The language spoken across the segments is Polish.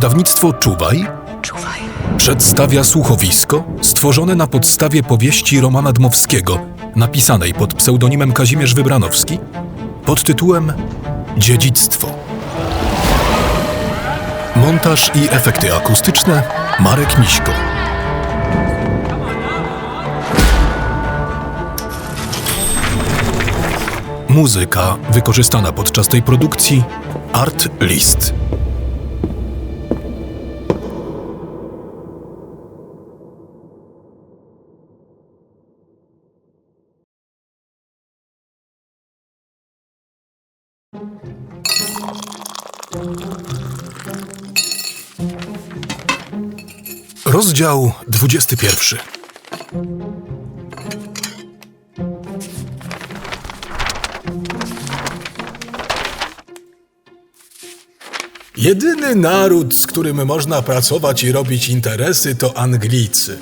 Wydawnictwo Czuwaj Czuwaj. przedstawia słuchowisko stworzone na podstawie powieści Romana Dmowskiego, napisanej pod pseudonimem Kazimierz Wybranowski, pod tytułem Dziedzictwo. Montaż i efekty akustyczne Marek Miśko. Muzyka wykorzystana podczas tej produkcji Art List. Rozdział 21. Jedyny naród, z którym można pracować i robić interesy, to Anglicy.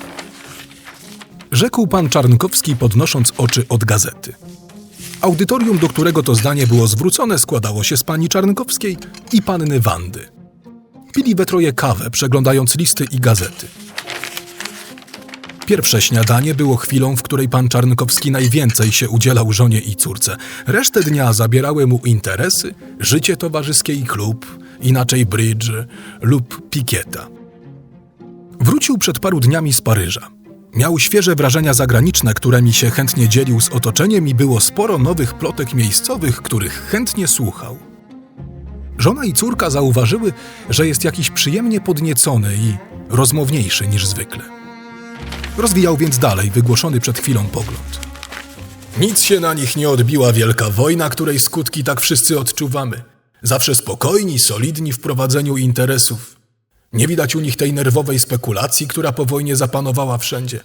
Rzekł pan Czarnkowski, podnosząc oczy od gazety. Audytorium, do którego to zdanie było zwrócone, składało się z pani Czarnkowskiej i panny Wandy. Pili we troje kawę, przeglądając listy i gazety. Pierwsze śniadanie było chwilą, w której pan Czarnkowski najwięcej się udzielał żonie i córce. Resztę dnia zabierały mu interesy, życie towarzyskie i klub, inaczej bridge lub pikieta. Wrócił przed paru dniami z Paryża. Miał świeże wrażenia zagraniczne, którymi się chętnie dzielił z otoczeniem i było sporo nowych plotek miejscowych, których chętnie słuchał. Żona i córka zauważyły, że jest jakiś przyjemnie podniecony i rozmowniejszy niż zwykle. Rozwijał więc dalej wygłoszony przed chwilą pogląd. Nic się na nich nie odbiła wielka wojna, której skutki tak wszyscy odczuwamy. Zawsze spokojni, solidni w prowadzeniu interesów. Nie widać u nich tej nerwowej spekulacji, która po wojnie zapanowała wszędzie.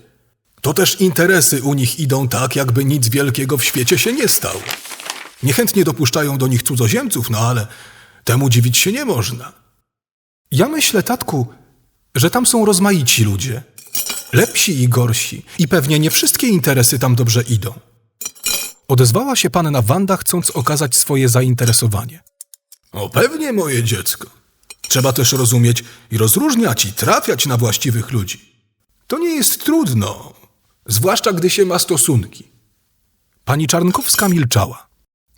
To też interesy u nich idą tak, jakby nic wielkiego w świecie się nie stało. Niechętnie dopuszczają do nich cudzoziemców, no ale temu dziwić się nie można. Ja myślę, tatku, że tam są rozmaici ludzie. Lepsi i gorsi. I pewnie nie wszystkie interesy tam dobrze idą. Odezwała się panna Wanda, chcąc okazać swoje zainteresowanie. O pewnie, moje dziecko. Trzeba też rozumieć i rozróżniać i trafiać na właściwych ludzi. To nie jest trudno, zwłaszcza gdy się ma stosunki. Pani Czarnkowska milczała.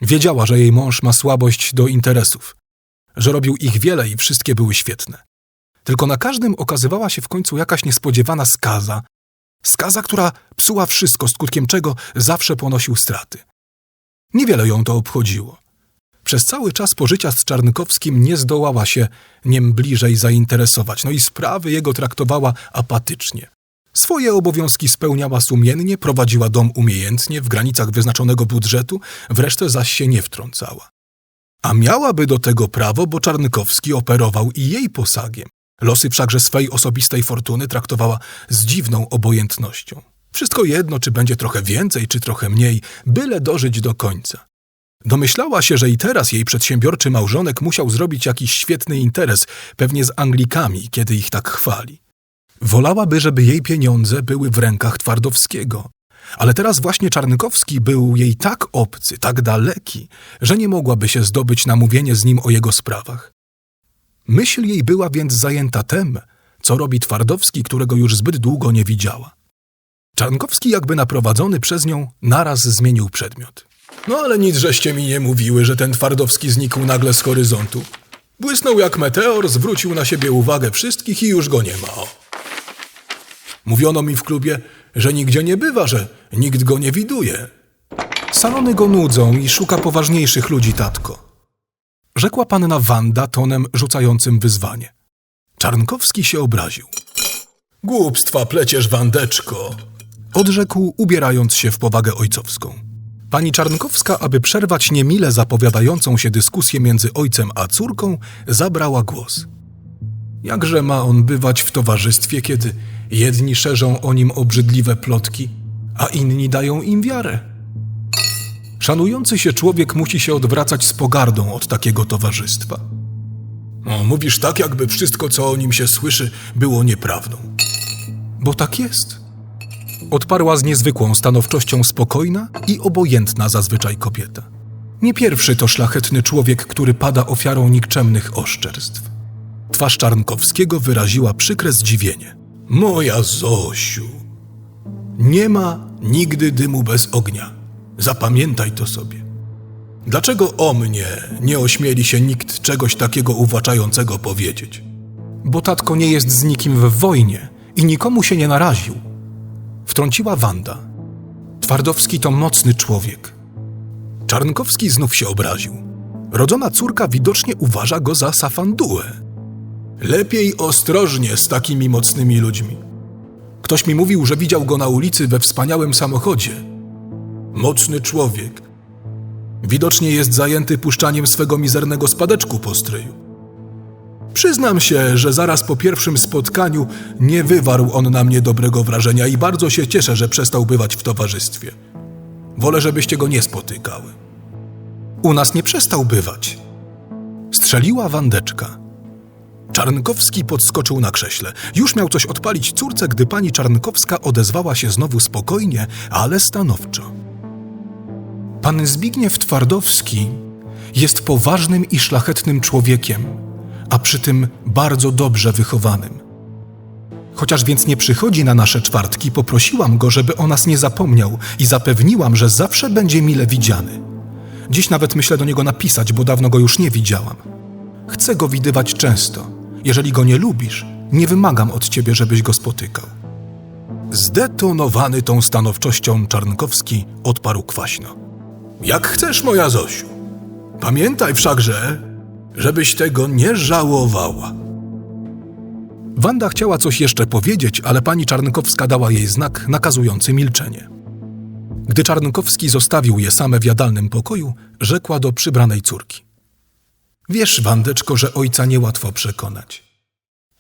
Wiedziała, że jej mąż ma słabość do interesów, że robił ich wiele i wszystkie były świetne. Tylko na każdym okazywała się w końcu jakaś niespodziewana skaza, skaza, która psuła wszystko, skutkiem czego zawsze ponosił straty. Niewiele ją to obchodziło. Przez cały czas pożycia z Czarnkowskim nie zdołała się nim bliżej zainteresować, no i sprawy jego traktowała apatycznie. Swoje obowiązki spełniała sumiennie, prowadziła dom umiejętnie, w granicach wyznaczonego budżetu, wreszcie zaś się nie wtrącała. A miałaby do tego prawo, bo Czarnkowski operował i jej posagiem. Losy wszakże swej osobistej fortuny traktowała z dziwną obojętnością. Wszystko jedno, czy będzie trochę więcej, czy trochę mniej, byle dożyć do końca. Domyślała się, że i teraz jej przedsiębiorczy małżonek musiał zrobić jakiś świetny interes, pewnie z Anglikami, kiedy ich tak chwali. Wolałaby, żeby jej pieniądze były w rękach Twardowskiego. Ale teraz właśnie Czarnkowski był jej tak obcy, tak daleki, że nie mogłaby się zdobyć na mówienie z nim o jego sprawach. Myśl jej była więc zajęta tem, co robi Twardowski, którego już zbyt długo nie widziała. Czarnkowski, jakby naprowadzony przez nią, naraz zmienił przedmiot. No ale nic żeście mi nie mówiły, że ten Twardowski znikł nagle z horyzontu. Błysnął jak meteor, zwrócił na siebie uwagę wszystkich i już go nie ma. Mówiono mi w klubie, że nigdzie nie bywa, że nikt go nie widuje. Salony go nudzą i szuka poważniejszych ludzi, tatko. Rzekła panna Wanda tonem rzucającym wyzwanie. Czarnkowski się obraził. Głupstwa pleciesz, Wandeczko. Odrzekł, ubierając się w powagę ojcowską. Pani Czarnkowska, aby przerwać niemile zapowiadającą się dyskusję między ojcem a córką, zabrała głos. Jakże ma on bywać w towarzystwie, kiedy jedni szerzą o nim obrzydliwe plotki, a inni dają im wiarę? Szanujący się człowiek musi się odwracać z pogardą od takiego towarzystwa. Mówisz tak, jakby wszystko, co o nim się słyszy, było nieprawdą. Bo tak jest. Odparła z niezwykłą stanowczością spokojna i obojętna zazwyczaj kobieta. Nie pierwszy to szlachetny człowiek, który pada ofiarą nikczemnych oszczerstw. Twarz Czarnkowskiego wyraziła przykre zdziwienie. Moja Zosiu, nie ma nigdy dymu bez ognia. Zapamiętaj to sobie. Dlaczego o mnie nie ośmieli się nikt czegoś takiego uwłaczającego powiedzieć? Bo tatko nie jest z nikim w wojnie i nikomu się nie naraził. Wtrąciła Wanda. Twardowski to mocny człowiek. Czarnkowski znów się obraził. Rodzona córka widocznie uważa go za safandułę. Lepiej ostrożnie z takimi mocnymi ludźmi. Ktoś mi mówił, że widział go na ulicy we wspaniałym samochodzie. Mocny człowiek. Widocznie jest zajęty puszczaniem swego mizernego spadeczku po stryju. Przyznam się, że zaraz po pierwszym spotkaniu nie wywarł on na mnie dobrego wrażenia i bardzo się cieszę, że przestał bywać w towarzystwie. Wolę, żebyście go nie spotykały. U nas nie przestał bywać. Strzeliła Wandeczka. Czarnkowski podskoczył na krześle. Już miał coś odpalić córce, gdy pani Czarnkowska odezwała się znowu spokojnie, ale stanowczo. Pan Zbigniew Twardowski jest poważnym i szlachetnym człowiekiem, a przy tym bardzo dobrze wychowanym. Chociaż więc nie przychodzi na nasze czwartki, poprosiłam go, żeby o nas nie zapomniał i zapewniłam, że zawsze będzie mile widziany. Dziś nawet myślę do niego napisać, bo dawno go już nie widziałam. Chcę go widywać często. Jeżeli go nie lubisz, nie wymagam od ciebie, żebyś go spotykał. Zdetonowany tą stanowczością Czarnkowski odparł kwaśno. Jak chcesz, moja Zosiu. Pamiętaj wszakże, żebyś tego nie żałowała. Wanda chciała coś jeszcze powiedzieć, ale pani Czarnkowska dała jej znak nakazujący milczenie. Gdy Czarnkowski zostawił je same w jadalnym pokoju, rzekła do przybranej córki. Wiesz, Wandeczko, że ojca niełatwo przekonać.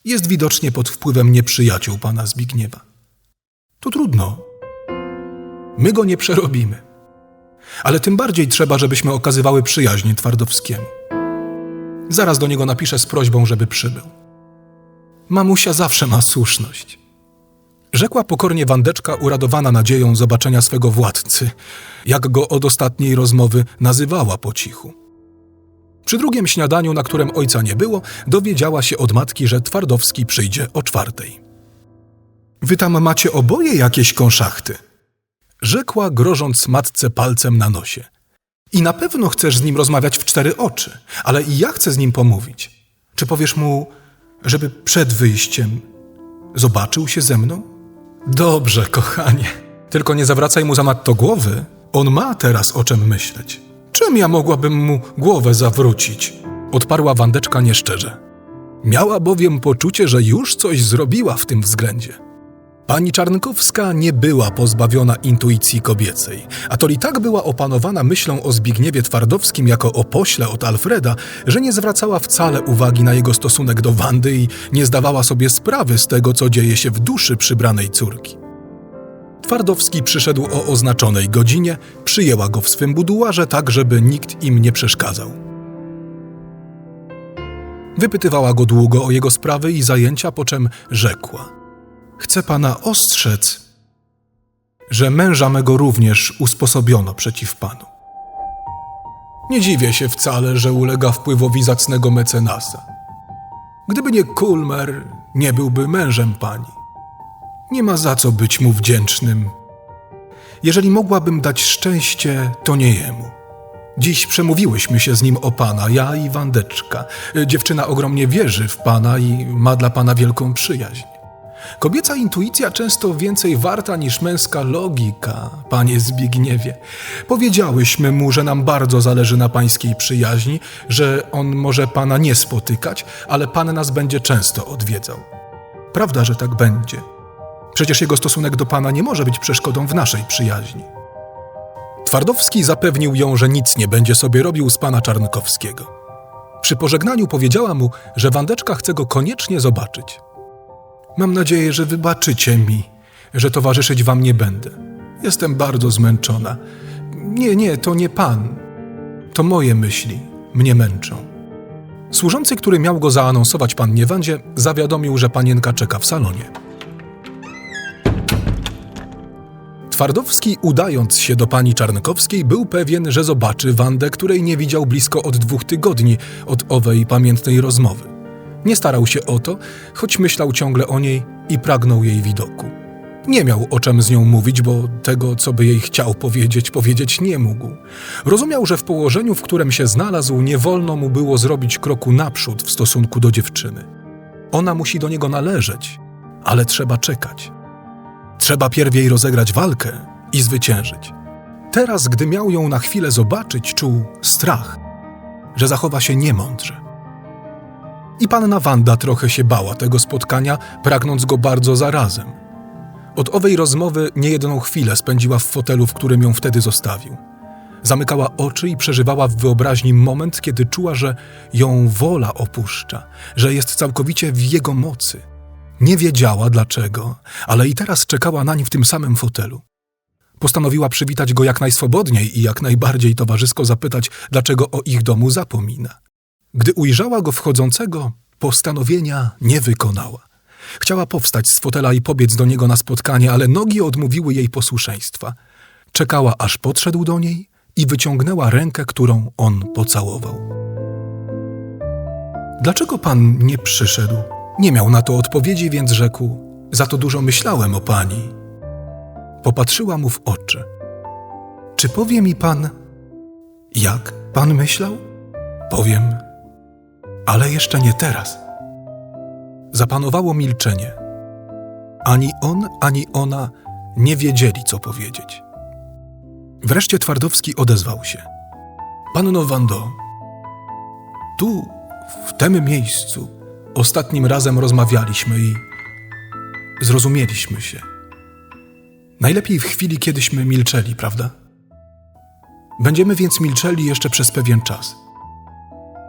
Jest widocznie pod wpływem nieprzyjaciół pana Zbigniewa. To trudno. My go nie przerobimy. Ale tym bardziej trzeba, żebyśmy okazywały przyjaźń Twardowskiemu. Zaraz do niego napiszę z prośbą, żeby przybył. Mamusia zawsze ma słuszność. Rzekła pokornie Wandeczka, uradowana nadzieją zobaczenia swego władcy, jak go od ostatniej rozmowy nazywała po cichu. Przy drugim śniadaniu, na którym ojca nie było, dowiedziała się od matki, że Twardowski przyjdzie o czwartej. Wy tam macie oboje jakieś konszachty, rzekła, grożąc matce palcem na nosie. I na pewno chcesz z nim rozmawiać w cztery oczy, ale i ja chcę z nim pomówić. Czy powiesz mu, żeby przed wyjściem zobaczył się ze mną? Dobrze, kochanie. Tylko nie zawracaj mu zanadto głowy. On ma teraz o czym myśleć. Czym ja mogłabym mu głowę zawrócić? Odparła Wandeczka nieszczerze. Miała bowiem poczucie, że już coś zrobiła w tym względzie. Pani Czarnkowska nie była pozbawiona intuicji kobiecej, a tak była opanowana myślą o Zbigniewie Twardowskim jako o pośle od Alfreda, że nie zwracała wcale uwagi na jego stosunek do Wandy i nie zdawała sobie sprawy z tego, co dzieje się w duszy przybranej córki. Twardowski przyszedł o oznaczonej godzinie, przyjęła go w swym buduarze tak, żeby nikt im nie przeszkadzał. Wypytywała go długo o jego sprawy i zajęcia, po czym rzekła: Chcę pana ostrzec, że męża mego również usposobiono przeciw panu. Nie dziwię się wcale, że ulega wpływowi zacnego mecenasa. Gdyby nie Kulmer, nie byłby mężem pani. Nie ma za co być mu wdzięcznym. Jeżeli mogłabym dać szczęście, to nie jemu. Dziś przemówiłyśmy się z nim o pana, ja i Wandeczka. Dziewczyna ogromnie wierzy w pana i ma dla pana wielką przyjaźń. Kobieca intuicja często więcej warta niż męska logika, panie Zbigniewie. Powiedziałyśmy mu, że nam bardzo zależy na pańskiej przyjaźni, że on może pana nie spotykać, ale pan nas będzie często odwiedzał. Prawda, że tak będzie. Przecież jego stosunek do pana nie może być przeszkodą w naszej przyjaźni. Twardowski zapewnił ją, że nic nie będzie sobie robił z pana Czarnkowskiego. Przy pożegnaniu powiedziała mu, że Wandeczka chce go koniecznie zobaczyć. Mam nadzieję, że wybaczycie mi, że towarzyszyć wam nie będę. Jestem bardzo zmęczona. Nie, nie, to nie pan. To moje myśli mnie męczą. Służący, który miał go zaanonsować pannie Wandzie, zawiadomił, że panienka czeka w salonie. Twardowski, udając się do pani Czarnkowskiej, był pewien, że zobaczy Wandę, której nie widział blisko od dwóch tygodni od owej pamiętnej rozmowy. Nie starał się o to, choć myślał ciągle o niej i pragnął jej widoku. Nie miał o czym z nią mówić, bo tego, co by jej chciał powiedzieć, powiedzieć nie mógł. Rozumiał, że w położeniu, w którym się znalazł, nie wolno mu było zrobić kroku naprzód w stosunku do dziewczyny. Ona musi do niego należeć, ale trzeba czekać. Trzeba pierwiej rozegrać walkę i zwyciężyć. Teraz, gdy miał ją na chwilę zobaczyć, czuł strach, że zachowa się niemądrze. I panna Wanda trochę się bała tego spotkania, pragnąc go bardzo zarazem. Od owej rozmowy niejedną chwilę spędziła w fotelu, w którym ją wtedy zostawił. Zamykała oczy i przeżywała w wyobraźni moment, kiedy czuła, że ją wola opuszcza, że jest całkowicie w jego mocy. Nie wiedziała dlaczego, ale i teraz czekała nań w tym samym fotelu. Postanowiła przywitać go jak najswobodniej i jak najbardziej towarzysko zapytać, dlaczego o ich domu zapomina. Gdy ujrzała go wchodzącego, postanowienia nie wykonała. Chciała powstać z fotela i pobiec do niego na spotkanie, ale nogi odmówiły jej posłuszeństwa. Czekała, aż podszedł do niej i wyciągnęła rękę, którą on pocałował. Dlaczego pan nie przyszedł? Nie miał na to odpowiedzi, więc rzekł: Za to dużo myślałem o pani. Popatrzyła mu w oczy. Czy powie mi pan, jak pan myślał? Powiem, ale jeszcze nie teraz. Zapanowało milczenie. Ani on, ani ona nie wiedzieli, co powiedzieć. Wreszcie Twardowski odezwał się. Panno Wando, tu, w tym miejscu, ostatnim razem rozmawialiśmy i zrozumieliśmy się. Najlepiej w chwili, kiedyśmy milczeli, prawda? Będziemy więc milczeli jeszcze przez pewien czas.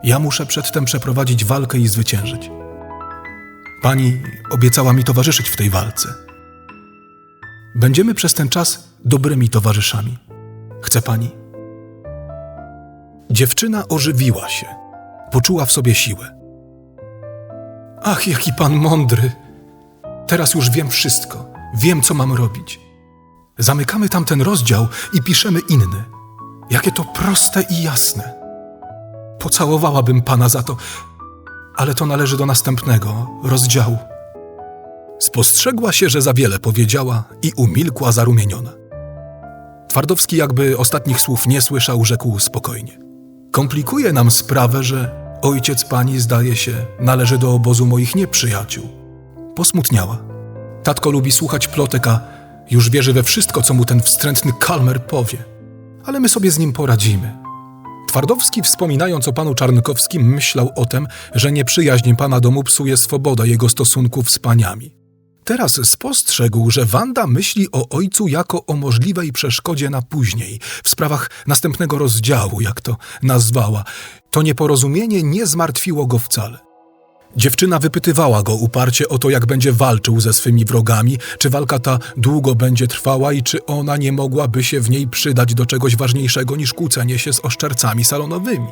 Ja muszę przedtem przeprowadzić walkę i zwyciężyć. Pani obiecała mi towarzyszyć w tej walce. Będziemy przez ten czas dobrymi towarzyszami. Chce pani? Dziewczyna ożywiła się. Poczuła w sobie siłę. Ach, jaki pan mądry! Teraz już wiem wszystko. Wiem, co mam robić. Zamykamy tamten rozdział i piszemy inny. Jakie to proste i jasne. Pocałowałabym pana za to, ale to należy do następnego rozdziału. Spostrzegła się, że za wiele powiedziała i umilkła zarumieniona. Twardowski, jakby ostatnich słów nie słyszał, rzekł spokojnie. Komplikuje nam sprawę, że ojciec pani, zdaje się, należy do obozu moich nieprzyjaciół. Posmutniała. Tatko lubi słuchać plotek, a już wierzy we wszystko, co mu ten wstrętny kalmer powie. Ale my sobie z nim poradzimy. Twardowski, wspominając o panu Czarnkowskim, myślał o tym, że nieprzyjaźń pana domu psuje swoboda jego stosunków z paniami. Teraz spostrzegł, że Wanda myśli o ojcu jako o możliwej przeszkodzie na później, w sprawach następnego rozdziału, jak to nazwała. To nieporozumienie nie zmartwiło go wcale. Dziewczyna wypytywała go uparcie o to, jak będzie walczył ze swymi wrogami, czy walka ta długo będzie trwała i czy ona nie mogłaby się w niej przydać do czegoś ważniejszego niż kłócenie się z oszczercami salonowymi.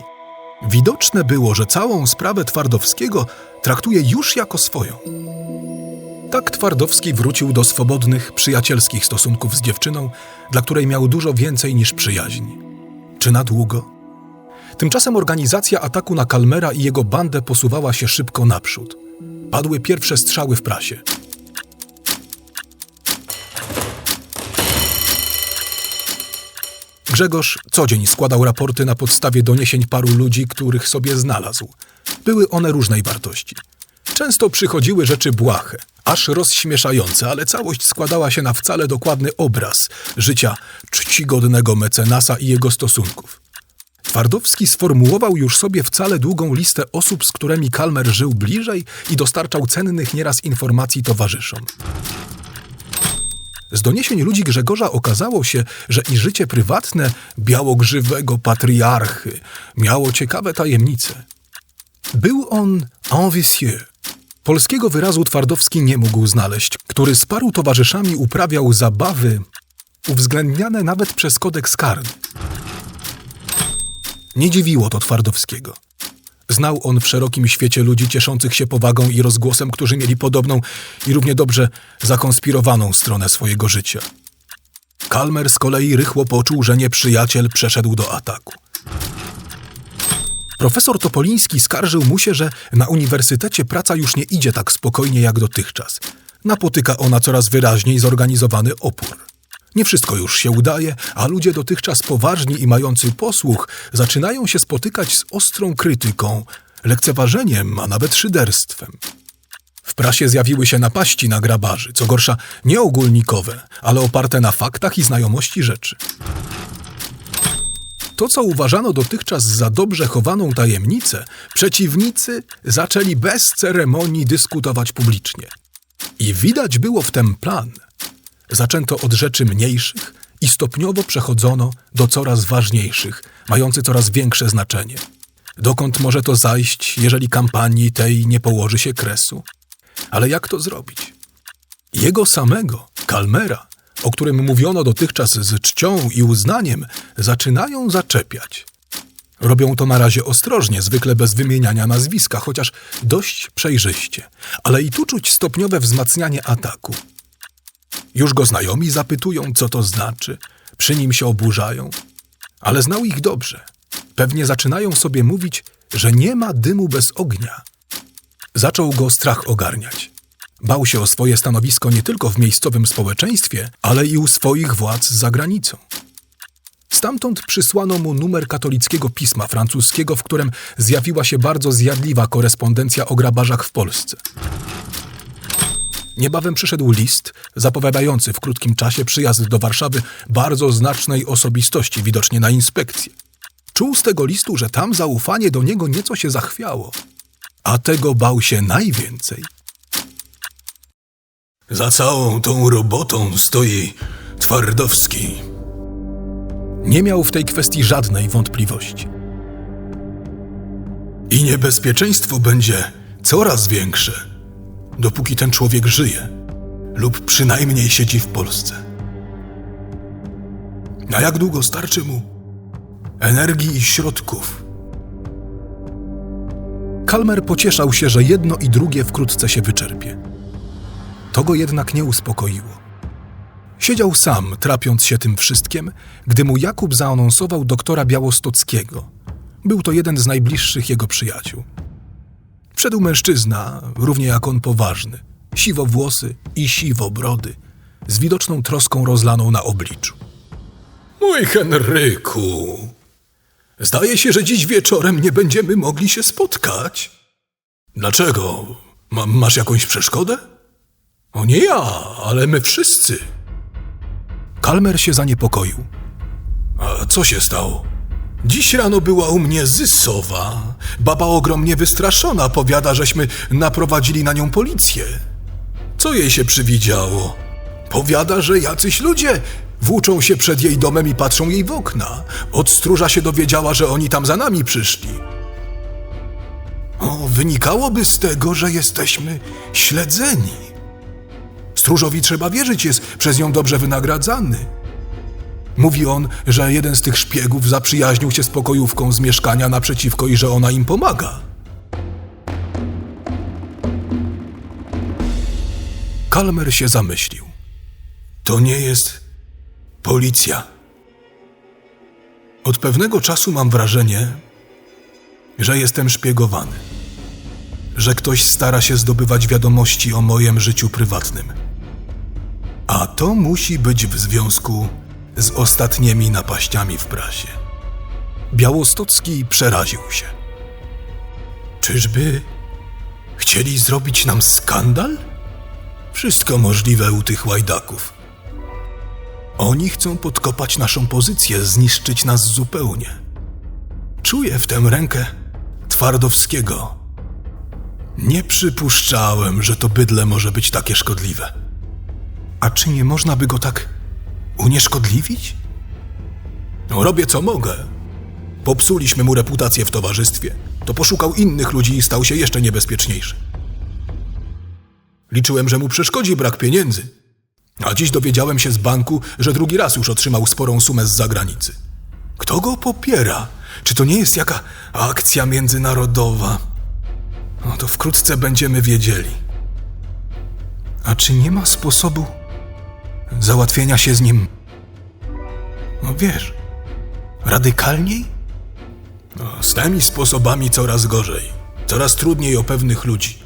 Widoczne było, że całą sprawę Twardowskiego traktuje już jako swoją. Tak Twardowski wrócił do swobodnych, przyjacielskich stosunków z dziewczyną, dla której miał dużo więcej niż przyjaźń. Czy na długo? Tymczasem organizacja ataku na Kalmera i jego bandę posuwała się szybko naprzód. Padły pierwsze strzały w prasie. Grzegorz co dzień składał raporty na podstawie doniesień paru ludzi, których sobie znalazł. Były one różnej wartości. Często przychodziły rzeczy błahe, aż rozśmieszające, ale całość składała się na wcale dokładny obraz życia czcigodnego mecenasa i jego stosunków. Twardowski sformułował już sobie wcale długą listę osób, z którymi Kalmer żył bliżej i dostarczał cennych nieraz informacji towarzyszom. Z doniesień ludzi Grzegorza okazało się, że i życie prywatne białogrzywego patriarchy miało ciekawe tajemnice. Był on ambitieux. Polskiego wyrazu Twardowski nie mógł znaleźć, który z paru towarzyszami uprawiał zabawy, uwzględniane nawet przez kodeks karny. Nie dziwiło to Twardowskiego. Znał on w szerokim świecie ludzi cieszących się powagą i rozgłosem, którzy mieli podobną i równie dobrze zakonspirowaną stronę swojego życia. Kalmer z kolei rychło poczuł, że nieprzyjaciel przeszedł do ataku. Profesor Topoliński skarżył mu się, że na uniwersytecie praca już nie idzie tak spokojnie jak dotychczas. Napotyka ona coraz wyraźniej zorganizowany opór. Nie wszystko już się udaje, a ludzie dotychczas poważni i mający posłuch zaczynają się spotykać z ostrą krytyką, lekceważeniem, a nawet szyderstwem. W prasie zjawiły się napaści na grabarzy, co gorsza nie ogólnikowe, ale oparte na faktach i znajomości rzeczy. To, co uważano dotychczas za dobrze chowaną tajemnicę, przeciwnicy zaczęli bez ceremonii dyskutować publicznie. I widać było w tym plan. Zaczęto od rzeczy mniejszych i stopniowo przechodzono do coraz ważniejszych, mających coraz większe znaczenie. Dokąd może to zajść, jeżeli kampanii tej nie położy się kresu? Ale jak to zrobić? Jego samego, Kalmera, o którym mówiono dotychczas z czcią i uznaniem, zaczynają zaczepiać. Robią to na razie ostrożnie, zwykle bez wymieniania nazwiska, chociaż dość przejrzyście, ale i tu czuć stopniowe wzmacnianie ataku. Już go znajomi zapytują, co to znaczy, przy nim się oburzają, ale znał ich dobrze. Pewnie zaczynają sobie mówić, że nie ma dymu bez ognia. Zaczął go strach ogarniać. Bał się o swoje stanowisko nie tylko w miejscowym społeczeństwie, ale i u swoich władz za granicą. Stamtąd przysłano mu numer katolickiego pisma francuskiego, w którym zjawiła się bardzo zjadliwa korespondencja o grabarzach w Polsce. Niebawem przyszedł list zapowiadający w krótkim czasie przyjazd do Warszawy bardzo znacznej osobistości, widocznie na inspekcję. Czuł z tego listu, że tam zaufanie do niego nieco się zachwiało, a tego bał się najwięcej. Za całą tą robotą stoi Twardowski. Nie miał w tej kwestii żadnej wątpliwości. I niebezpieczeństwo będzie coraz większe, dopóki ten człowiek żyje lub przynajmniej siedzi w Polsce. Na jak długo starczy mu energii i środków? Kalmer pocieszał się, że jedno i drugie wkrótce się wyczerpie. To go jednak nie uspokoiło. Siedział sam, trapiąc się tym wszystkim, gdy mu Jakub zaanonsował doktora Białostockiego. Był to jeden z najbliższych jego przyjaciół. Wszedł mężczyzna, równie jak on poważny, siwo włosy i siwo brody, z widoczną troską rozlaną na obliczu. Mój Henryku, zdaje się, że dziś wieczorem nie będziemy mogli się spotkać. Dlaczego? Ma, masz jakąś przeszkodę? O nie ja, ale my wszyscy. Kalmer się zaniepokoił. A co się stało? Dziś rano była u mnie Zysowa. Baba ogromnie wystraszona powiada, żeśmy naprowadzili na nią policję. Co jej się przywidziało? Powiada, że jacyś ludzie włóczą się przed jej domem i patrzą jej w okna. Od stróża się dowiedziała, że oni tam za nami przyszli. O, wynikałoby z tego, że jesteśmy śledzeni. Stróżowi trzeba wierzyć, jest przez nią dobrze wynagradzany. Mówi on, że jeden z tych szpiegów zaprzyjaźnił się z pokojówką z mieszkania naprzeciwko i że ona im pomaga. Kalmer się zamyślił. To nie jest policja. Od pewnego czasu mam wrażenie, że jestem szpiegowany. Że ktoś stara się zdobywać wiadomości o moim życiu prywatnym. A to musi być w związku z ostatnimi napaściami w prasie. Białostocki przeraził się. Czyżby chcieli zrobić nam skandal? Wszystko możliwe u tych łajdaków. Oni chcą podkopać naszą pozycję, zniszczyć nas zupełnie. Czuję w tę rękę Twardowskiego. Nie przypuszczałem, że to bydle może być takie szkodliwe. A czy nie można by go tak unieszkodliwić? No, robię co mogę. Popsuliśmy mu reputację w towarzystwie. To poszukał innych ludzi i stał się jeszcze niebezpieczniejszy. Liczyłem, że mu przeszkodzi brak pieniędzy. A dziś dowiedziałem się z banku, że drugi raz już otrzymał sporą sumę z zagranicy. Kto go popiera? Czy to nie jest jaka akcja międzynarodowa? No to wkrótce będziemy wiedzieli. A czy nie ma sposobu załatwienia się z nim? No wiesz, radykalniej? No, z tymi sposobami coraz gorzej. Coraz trudniej o pewnych ludzi.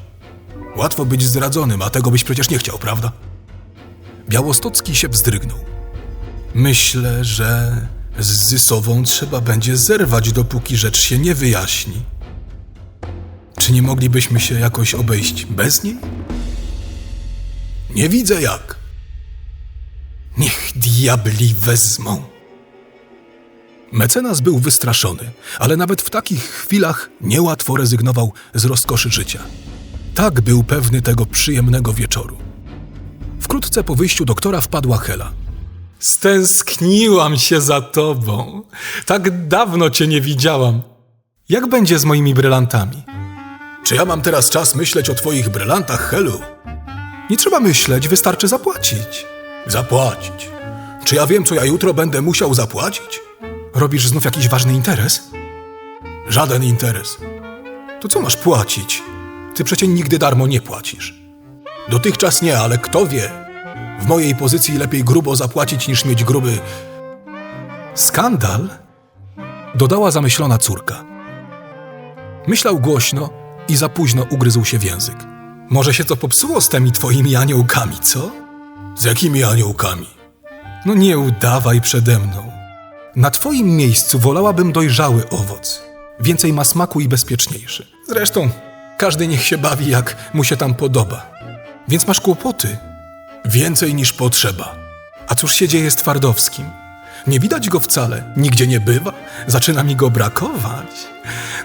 Łatwo być zdradzonym, a tego byś przecież nie chciał, prawda? Białostocki się wzdrygnął. Myślę, że z Zysową trzeba będzie zerwać, dopóki rzecz się nie wyjaśni. Czy nie moglibyśmy się jakoś obejść bez niej? Nie widzę jak. Niech diabli wezmą. Mecenas był wystraszony, ale nawet w takich chwilach niełatwo rezygnował z rozkoszy życia. Tak był pewny tego przyjemnego wieczoru. Wkrótce po wyjściu doktora wpadła Hela. Stęskniłam się za tobą. Tak dawno cię nie widziałam. Jak będzie z moimi brylantami? Czy ja mam teraz czas myśleć o twoich brylantach, Helu? Nie trzeba myśleć, wystarczy zapłacić. Zapłacić. Czy ja wiem, co ja jutro będę musiał zapłacić? Robisz znów jakiś ważny interes? Żaden interes. To co masz płacić? Ty przecie nigdy darmo nie płacisz. Dotychczas nie, ale kto wie? W mojej pozycji lepiej grubo zapłacić niż mieć gruby. Skandal? Dodała zamyślona córka. Myślał głośno i za późno ugryzł się w język. Może się to popsuło z tymi twoimi aniołkami, co? Z jakimi aniołkami? No nie udawaj przede mną. Na twoim miejscu wolałabym dojrzały owoc. Więcej ma smaku i bezpieczniejszy. Zresztą, każdy niech się bawi jak mu się tam podoba. Więc masz kłopoty. Więcej niż potrzeba. A cóż się dzieje z Twardowskim? Nie widać go wcale, nigdzie nie bywa, zaczyna mi go brakować.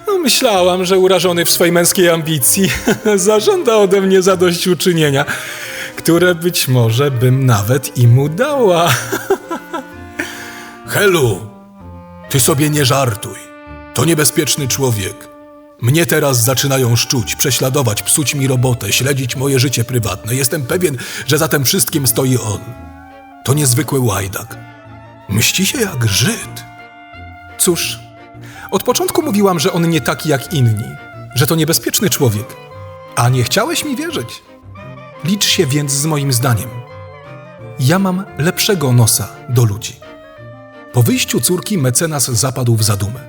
No myślałam, że urażony w swojej męskiej ambicji zażąda ode mnie zadośćuczynienia, które być może bym nawet i mu dała. Helu, ty sobie nie żartuj. To niebezpieczny człowiek. Mnie teraz zaczynają szczuć, prześladować, psuć mi robotę, śledzić moje życie prywatne. Jestem pewien, że za tym wszystkim stoi on. To niezwykły łajdak. Mści się jak Żyd. Cóż, od początku mówiłam, że on nie taki jak inni, że to niebezpieczny człowiek, a nie chciałeś mi wierzyć. Licz się więc z moim zdaniem. Ja mam lepszego nosa do ludzi. Po wyjściu córki mecenas zapadł w zadumę.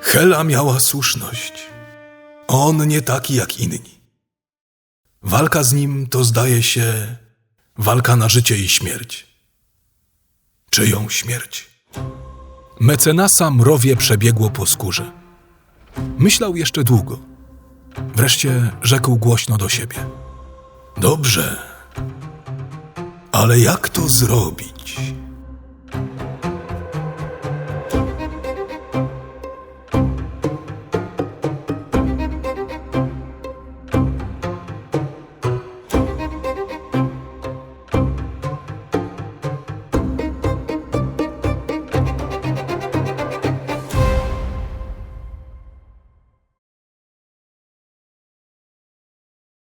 Hela miała słuszność. On nie taki jak inni. Walka z nim to zdaje się walka na życie i śmierć. Czyją śmierć? Mecenasa mrowie przebiegło po skórze. Myślał jeszcze długo. Wreszcie rzekł głośno do siebie. Dobrze. Ale jak to zrobić?